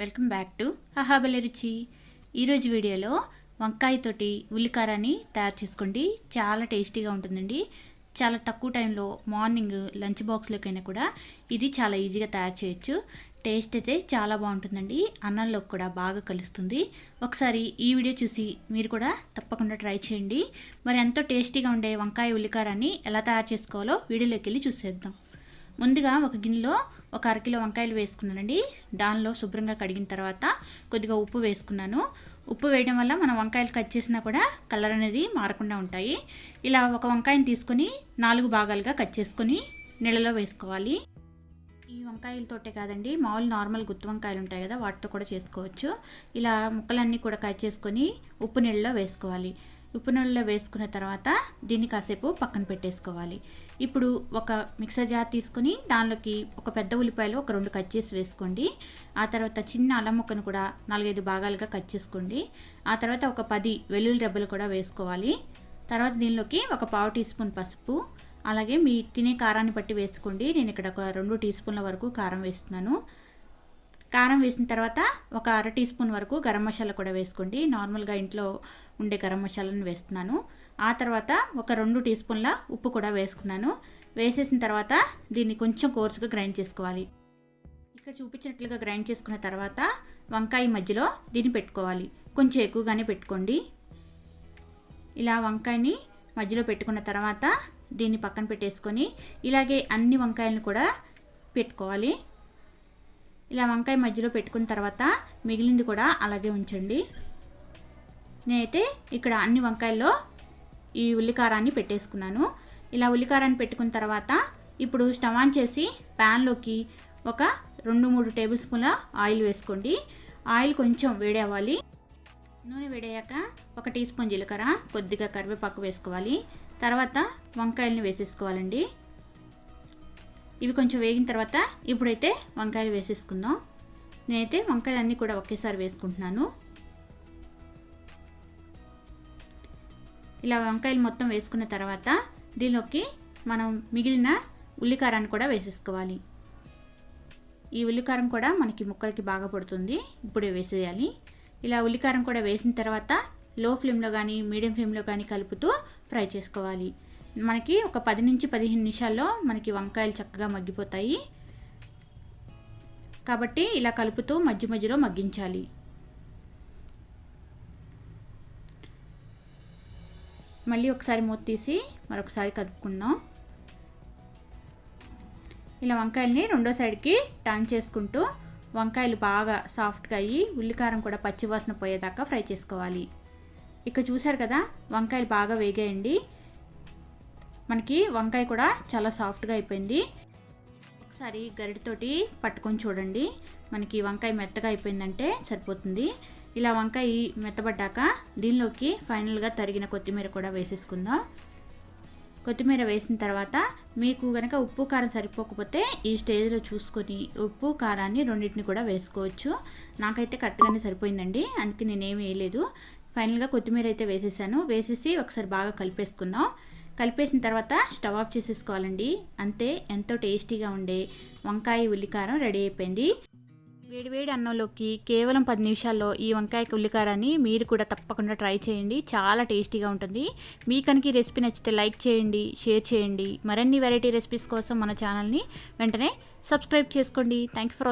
Welcome back to అహాబలి రుచి. ఈరోజు వీడియోలో వంకాయతోటి ఉల్లికారాన్ని తయారు చేసుకోండి. చాలా టేస్టీగా ఉంటుందండి. చాలా తక్కువ టైంలో మార్నింగ్ లంచ్ బాక్స్లోకైనా కూడా ఇది చాలా ఈజీగా తయారు చేయొచ్చు. టేస్ట్ అయితే చాలా బాగుంటుందండి. అన్నంలో కూడా బాగా కలుస్తుంది. ఒకసారి ఈ వీడియో చూసి మీరు కూడా తప్పకుండా ట్రై చేయండి. మరి ఎంతో టేస్టీగా ఉండే వంకాయ ఉల్లికారాన్ని ఎలా తయారు చేసుకోవాలో వీడియోలోకి వెళ్ళి చూసేద్దాం. ముందుగా ఒక గిన్నెలో ఒక అరకిలో వంకాయలు వేసుకున్నానండి. దానిలో శుభ్రంగా కడిగిన తర్వాత కొద్దిగా ఉప్పు వేసుకున్నాను. ఉప్పు వేయడం వల్ల మనం వంకాయలు కట్ చేసినా కూడా కలర్ అనేది మారకుండా ఉంటాయి. ఇలా ఒక వంకాయని తీసుకొని నాలుగు భాగాలుగా కట్ చేసుకొని నీళ్ళలో వేసుకోవాలి. ఈ వంకాయలతోటే కాదండి మామూలు నార్మల్ గుత్తి వంకాయలు ఉంటాయి కదా వాటితో కూడా చేసుకోవచ్చు. ఇలా ముక్కలన్నీ కూడా కట్ చేసుకొని ఉప్పు నీళ్ళలో వేసుకోవాలి. ఉప్పు నీళ్ళలో వేసుకున్న తర్వాత దీన్ని కాసేపు పక్కన పెట్టేసుకోవాలి. ఇప్పుడు ఒక మిక్సర్ జార్ తీసుకొని దానిలోకి ఒక పెద్ద ఉల్లిపాయలు ఒక రెండు కట్ చేసి వేసుకోండి. ఆ తర్వాత చిన్న అల్లం ముక్కను కూడా నాలుగైదు భాగాలుగా కట్ చేసుకోండి. ఆ తర్వాత ఒక పది వెల్లుల్లి రెబ్బలు కూడా వేసుకోవాలి. తర్వాత దీనిలోకి ఒక పావు టీ స్పూన్ పసుపు అలాగే మీ తినే కారాన్ని బట్టి వేసుకోండి. నేను ఇక్కడ ఒక రెండు టీ స్పూన్ల వరకు కారం వేస్తున్నాను. కారం వేసిన తర్వాత ఒక అర టీ స్పూన్ వరకు గరం మసాలా కూడా వేసుకోండి. నార్మల్గా ఇంట్లో ఉండే గరం మసాలాను వేస్తున్నాను. ఆ తర్వాత ఒక రెండు టీ స్పూన్ల ఉప్పు కూడా వేసుకున్నాను. వేసేసిన తర్వాత దీన్ని కొంచెం కోర్సుగా గ్రైండ్ చేసుకోవాలి. ఇక్కడ చూపించినట్లుగా గ్రైండ్ చేసుకున్న తర్వాత వంకాయ మధ్యలో దీన్ని పెట్టుకోవాలి. కొంచెం ఎక్కువగానే పెట్టుకోండి. ఇలా వంకాయని మధ్యలో పెట్టుకున్న తర్వాత దీన్ని పక్కన పెట్టేసుకొని ఇలాగే అన్ని వంకాయలను కూడా పెట్టుకోవాలి. ఇలా వంకాయ మధ్యలో పెట్టుకున్న తర్వాత మిగిలింది కూడా అలాగే ఉంచండి. నేనైతే ఇక్కడ అన్ని వంకాయల్లో ఈ ఉల్లికారాన్ని పెట్టేసుకున్నాను. ఇలా ఉల్లికారాన్ని పెట్టుకున్న తర్వాత ఇప్పుడు స్టవ్ ఆన్ చేసి ప్యాన్లోకి ఒక రెండు మూడు టేబుల్ స్పూన్ల ఆయిల్ వేసుకోండి. ఆయిల్ కొంచెం వేడి అవ్వాలి నూనె వేడయ్యాక ఒక టీ స్పూన్ జీలకర్ర కొద్దిగా కరివేపాకు వేసుకోవాలి. తర్వాత వంకాయలని వేసేసుకోవాలండి. ఇవి కొంచెం వేగిన తర్వాత ఇప్పుడైతే వంకాయలు వేసేసుకుందాం. నేనైతే వంకాయలు అన్నీ కూడా ఒకేసారి వేసుకుంటున్నాను. ఇలా వంకాయలు మొత్తం వేసుకున్న తర్వాత దీనిలోకి మనం మిగిలిన ఉల్లికారాన్ని కూడా వేసేసుకోవాలి. ఈ ఉల్లికారం కూడా మనకి ముక్కలకి బాగా పడుతుంది. ఇప్పుడే వేసేయాలి. ఇలా ఉల్లికారం కూడా వేసిన తర్వాత లో ఫ్లేమ్లో కానీ మీడియం ఫ్లేమ్లో కానీ కలుపుతూ ఫ్రై చేసుకోవాలి. మనకి ఒక పది నుంచి పదిహేను నిమిషాల్లో మనకి వంకాయలు చక్కగా మగ్గిపోతాయి. కాబట్టి ఇలా కలుపుతూ మధ్య మధ్యలో మగ్గించాలి. మళ్ళీ ఒకసారి మూత తీసి మరొకసారి కలుపుకుందాం. ఇలా వంకాయల్ని రెండో సైడ్కి టర్న్ చేసుకుంటూ వంకాయలు బాగా సాఫ్ట్గా అయ్యి ఉల్లికారం కూడా పచ్చివాసన పోయేదాకా ఫ్రై చేసుకోవాలి. ఇక్కడ చూశారు కదా వంకాయలు బాగా వేగాయండి. మనకి వంకాయ కూడా చాలా సాఫ్ట్గా అయిపోయింది. ఒకసారి గరిటతోటి పట్టుకొని చూడండి. మనకి వంకాయ మెత్తగా అయిపోయిందంటే సరిపోతుంది. ఇలా వంకాయ మెత్తబడ్డాక దీనిలోకి ఫైనల్గా తరిగిన కొత్తిమీర కూడా వేసేసుకుందాం. కొత్తిమీర వేసిన తర్వాత మీకు కనుక ఉప్పు కారం సరిపోకపోతే ఈ స్టేజ్లో చూసుకొని ఉప్పు కారాన్ని రెండింటిని కూడా వేసుకోవచ్చు. నాకైతే కరెక్ట్గానే సరిపోయిందండి. అందుకే నేనేమి వేయలేదు. ఫైనల్గా కొత్తిమీర అయితే వేసేసాను. వేసేసి ఒకసారి బాగా కలిపేసుకుందాం. కలిపేసిన తర్వాత స్టవ్ ఆఫ్ చేసేసుకోవాలండి. అంతే ఎంతో టేస్టీగా ఉండే వంకాయ ఉల్లికారం రెడీ అయిపోయింది. వేడివేడి అన్నంలోకి కేవలం పది నిమిషాల్లో ఈ వంకాయ ఉల్లికారాన్ని మీరు కూడా తప్పకుండా ట్రై చేయండి. చాలా టేస్టీగా ఉంటుంది. మీ కనుక ఈ రెసిపీ నచ్చితే లైక్ చేయండి షేర్ చేయండి. మరిన్ని వెరైటీ రెసిపీస్ కోసం మన ఛానల్ని వెంటనే సబ్స్క్రైబ్ చేసుకోండి. Thank for